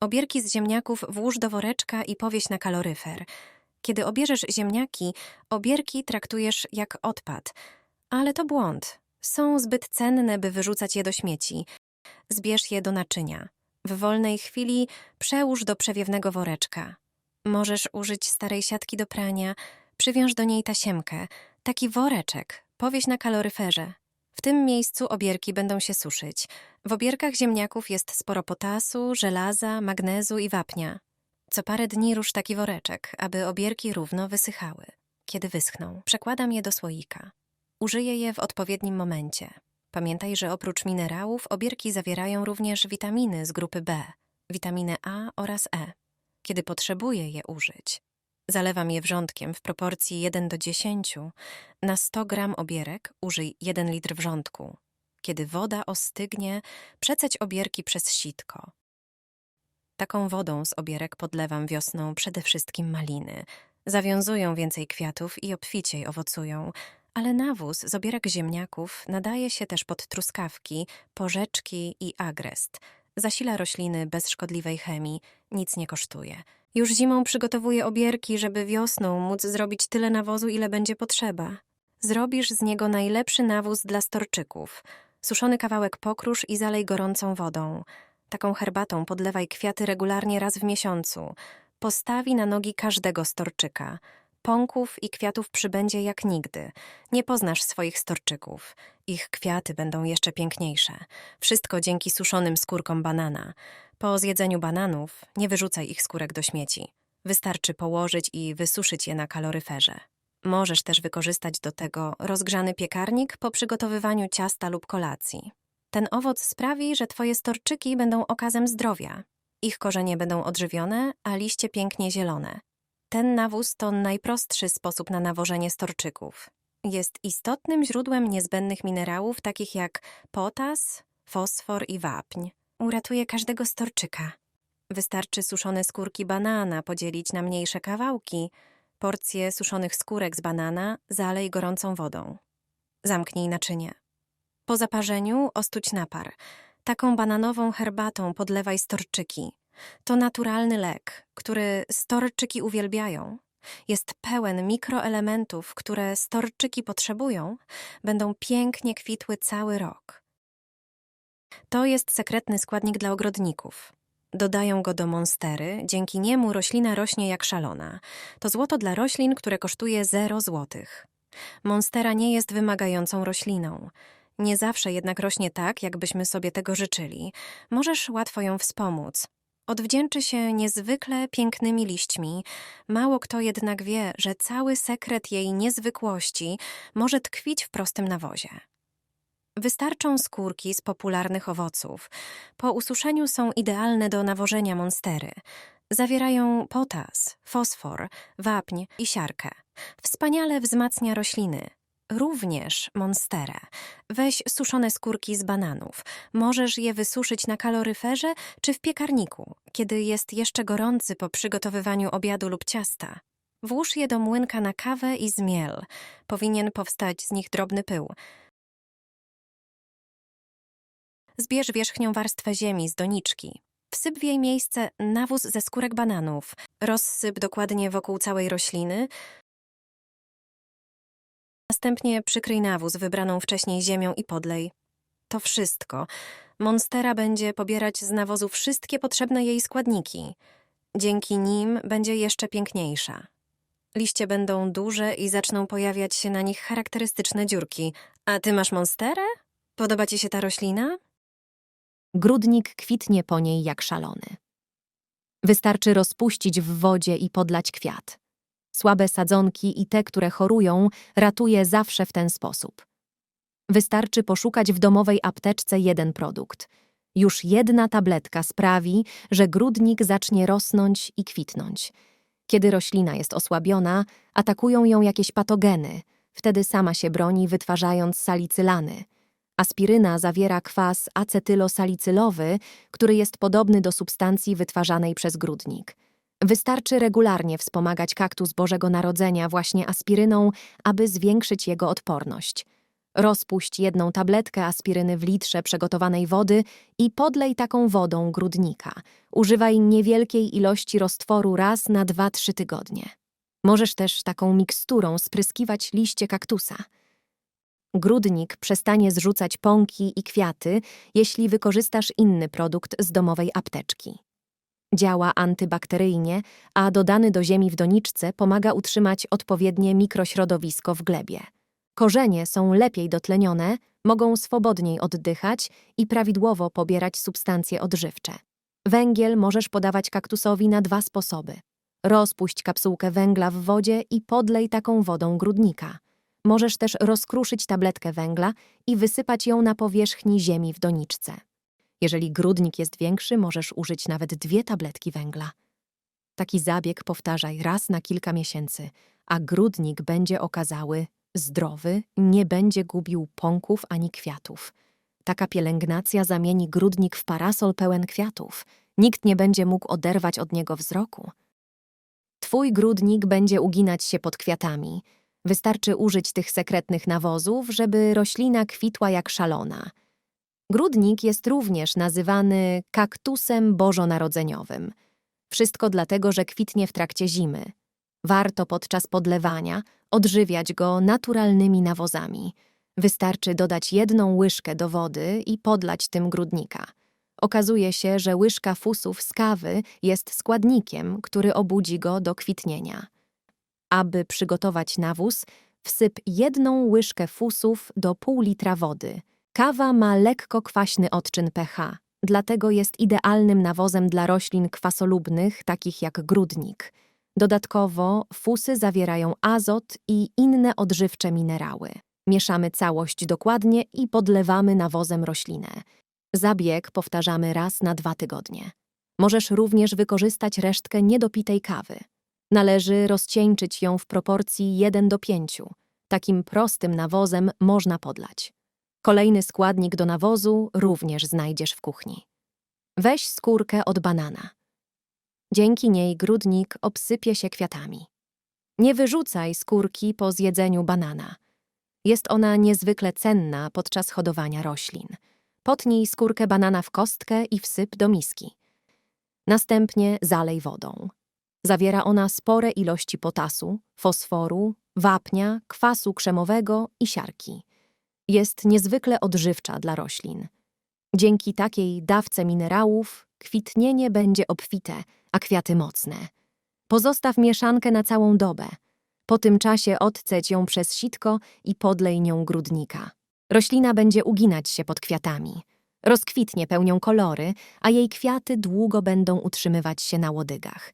Obierki z ziemniaków włóż do woreczka i powieś na kaloryfer. Kiedy obierzesz ziemniaki, obierki traktujesz jak odpad. Ale to błąd. Są zbyt cenne, by wyrzucać je do śmieci. Zbierz je do naczynia. W wolnej chwili przełóż do przewiewnego woreczka. Możesz użyć starej siatki do prania, przywiąż do niej tasiemkę. Taki woreczek powieś na kaloryferze. W tym miejscu obierki będą się suszyć. W obierkach ziemniaków jest sporo potasu, żelaza, magnezu i wapnia. Co parę dni rusz taki woreczek, aby obierki równo wysychały. Kiedy wyschną, przekładam je do słoika. Użyję je w odpowiednim momencie. Pamiętaj, że oprócz minerałów obierki zawierają również witaminy z grupy B, witaminę A oraz E. Kiedy potrzebuję je użyć, zalewam je wrzątkiem w proporcji 1 do 10. Na 100 gram obierek użyj 1 litr wrzątku. Kiedy woda ostygnie, przeceć obierki przez sitko. Taką wodą z obierek podlewam wiosną przede wszystkim maliny. Zawiązują więcej kwiatów i obficiej owocują, ale nawóz z obierek ziemniaków nadaje się też pod truskawki, porzeczki i agrest. Zasila rośliny bez szkodliwej chemii, nic nie kosztuje. Już zimą przygotowuję obierki, żeby wiosną móc zrobić tyle nawozu, ile będzie potrzeba. Zrobisz z niego najlepszy nawóz dla storczyków. Suszony kawałek pokrusz i zalej gorącą wodą. Taką herbatą podlewaj kwiaty regularnie raz w miesiącu. Postawi na nogi każdego storczyka. Pąków i kwiatów przybędzie jak nigdy. Nie poznasz swoich storczyków. Ich kwiaty będą jeszcze piękniejsze. Wszystko dzięki suszonym skórkom banana. Po zjedzeniu bananów nie wyrzucaj ich skórek do śmieci. Wystarczy położyć i wysuszyć je na kaloryferze. Możesz też wykorzystać do tego rozgrzany piekarnik po przygotowywaniu ciasta lub kolacji. Ten owoc sprawi, że twoje storczyki będą okazem zdrowia. Ich korzenie będą odżywione, a liście pięknie zielone. Ten nawóz to najprostszy sposób na nawożenie storczyków. Jest istotnym źródłem niezbędnych minerałów takich jak potas, fosfor i wapń. Uratuje każdego storczyka. Wystarczy suszone skórki banana podzielić na mniejsze kawałki. Porcję suszonych skórek z banana zalej gorącą wodą. Zamknij naczynie. Po zaparzeniu ostuć napar. Taką bananową herbatą podlewaj storczyki. To naturalny lek, który storczyki uwielbiają. Jest pełen mikroelementów, które storczyki potrzebują, będą pięknie kwitły cały rok. To jest sekretny składnik dla ogrodników. Dodają go do monstery, dzięki niemu roślina rośnie jak szalona. To złoto dla roślin, które kosztuje 0 złotych. Monstera nie jest wymagającą rośliną. Nie zawsze jednak rośnie tak, jakbyśmy sobie tego życzyli. Możesz łatwo ją wspomóc. Odwdzięczy się niezwykle pięknymi liśćmi. Mało kto jednak wie, że cały sekret jej niezwykłości może tkwić w prostym nawozie. Wystarczą skórki z popularnych owoców. Po ususzeniu są idealne do nawożenia monstery. Zawierają potas, fosfor, wapń i siarkę. Wspaniale wzmacnia rośliny. Również monsterę. Weź suszone skórki z bananów. Możesz je wysuszyć na kaloryferze czy w piekarniku, kiedy jest jeszcze gorący po przygotowywaniu obiadu lub ciasta. Włóż je do młynka na kawę i zmiel. Powinien powstać z nich drobny pył. Zbierz wierzchnią warstwę ziemi z doniczki. Wsyp w jej miejsce nawóz ze skórek bananów. Rozsyp dokładnie wokół całej rośliny. Następnie przykryj nawóz wybraną wcześniej ziemią i podlej. To wszystko. Monstera będzie pobierać z nawozu wszystkie potrzebne jej składniki. Dzięki nim będzie jeszcze piękniejsza. Liście będą duże i zaczną pojawiać się na nich charakterystyczne dziurki. A ty masz monsterę? Podoba ci się ta roślina? Grudnik kwitnie po niej jak szalony. Wystarczy rozpuścić w wodzie i podlać kwiat. Słabe sadzonki i te, które chorują, ratuje zawsze w ten sposób. Wystarczy poszukać w domowej apteczce jeden produkt. Już jedna tabletka sprawi, że grudnik zacznie rosnąć i kwitnąć. Kiedy roślina jest osłabiona, atakują ją jakieś patogeny. Wtedy sama się broni, wytwarzając salicylany. Aspiryna zawiera kwas acetylosalicylowy, który jest podobny do substancji wytwarzanej przez grudnik. Wystarczy regularnie wspomagać kaktus Bożego Narodzenia właśnie aspiryną, aby zwiększyć jego odporność. Rozpuść jedną tabletkę aspiryny w litrze przygotowanej wody i podlej taką wodą grudnika. Używaj niewielkiej ilości roztworu raz na 2-3 tygodnie. Możesz też taką miksturą spryskiwać liście kaktusa. Grudnik przestanie zrzucać pąki i kwiaty, jeśli wykorzystasz inny produkt z domowej apteczki. Działa antybakteryjnie, a dodany do ziemi w doniczce pomaga utrzymać odpowiednie mikrośrodowisko w glebie. Korzenie są lepiej dotlenione, mogą swobodniej oddychać i prawidłowo pobierać substancje odżywcze. Węgiel możesz podawać kaktusowi na dwa sposoby. Rozpuść kapsułkę węgla w wodzie i podlej taką wodą grudnika. Możesz też rozkruszyć tabletkę węgla i wysypać ją na powierzchni ziemi w doniczce. Jeżeli grudnik jest większy, możesz użyć nawet dwie tabletki węgla. Taki zabieg powtarzaj raz na kilka miesięcy, a grudnik będzie okazały zdrowy, nie będzie gubił pąków ani kwiatów. Taka pielęgnacja zamieni grudnik w parasol pełen kwiatów. Nikt nie będzie mógł oderwać od niego wzroku. Twój grudnik będzie uginać się pod kwiatami. Wystarczy użyć tych sekretnych nawozów, żeby roślina kwitła jak szalona. Grudnik jest również nazywany kaktusem bożonarodzeniowym. Wszystko dlatego, że kwitnie w trakcie zimy. Warto podczas podlewania odżywiać go naturalnymi nawozami. Wystarczy dodać jedną łyżkę do wody i podlać tym grudnika. Okazuje się, że łyżka fusów z kawy jest składnikiem, który obudzi go do kwitnienia. Aby przygotować nawóz, wsyp jedną łyżkę fusów do pół litra wody. Kawa ma lekko kwaśny odczyn pH, dlatego jest idealnym nawozem dla roślin kwasolubnych, takich jak grudnik. Dodatkowo fusy zawierają azot i inne odżywcze minerały. Mieszamy całość dokładnie i podlewamy nawozem roślinę. Zabieg powtarzamy raz na dwa tygodnie. Możesz również wykorzystać resztkę niedopitej kawy. Należy rozcieńczyć ją w proporcji 1 do 5. Takim prostym nawozem można podlać. Kolejny składnik do nawozu również znajdziesz w kuchni. Weź skórkę od banana. Dzięki niej grudnik obsypie się kwiatami. Nie wyrzucaj skórki po zjedzeniu banana. Jest ona niezwykle cenna podczas hodowania roślin. Potnij skórkę banana w kostkę i wsyp do miski. Następnie zalej wodą. Zawiera ona spore ilości potasu, fosforu, wapnia, kwasu krzemowego i siarki. Jest niezwykle odżywcza dla roślin. Dzięki takiej dawce minerałów kwitnienie będzie obfite, a kwiaty mocne. Pozostaw mieszankę na całą dobę. Po tym czasie odceć ją przez sitko i podlej nią grudnika. Roślina będzie uginać się pod kwiatami. Rozkwitnie pełnią kolory, a jej kwiaty długo będą utrzymywać się na łodygach.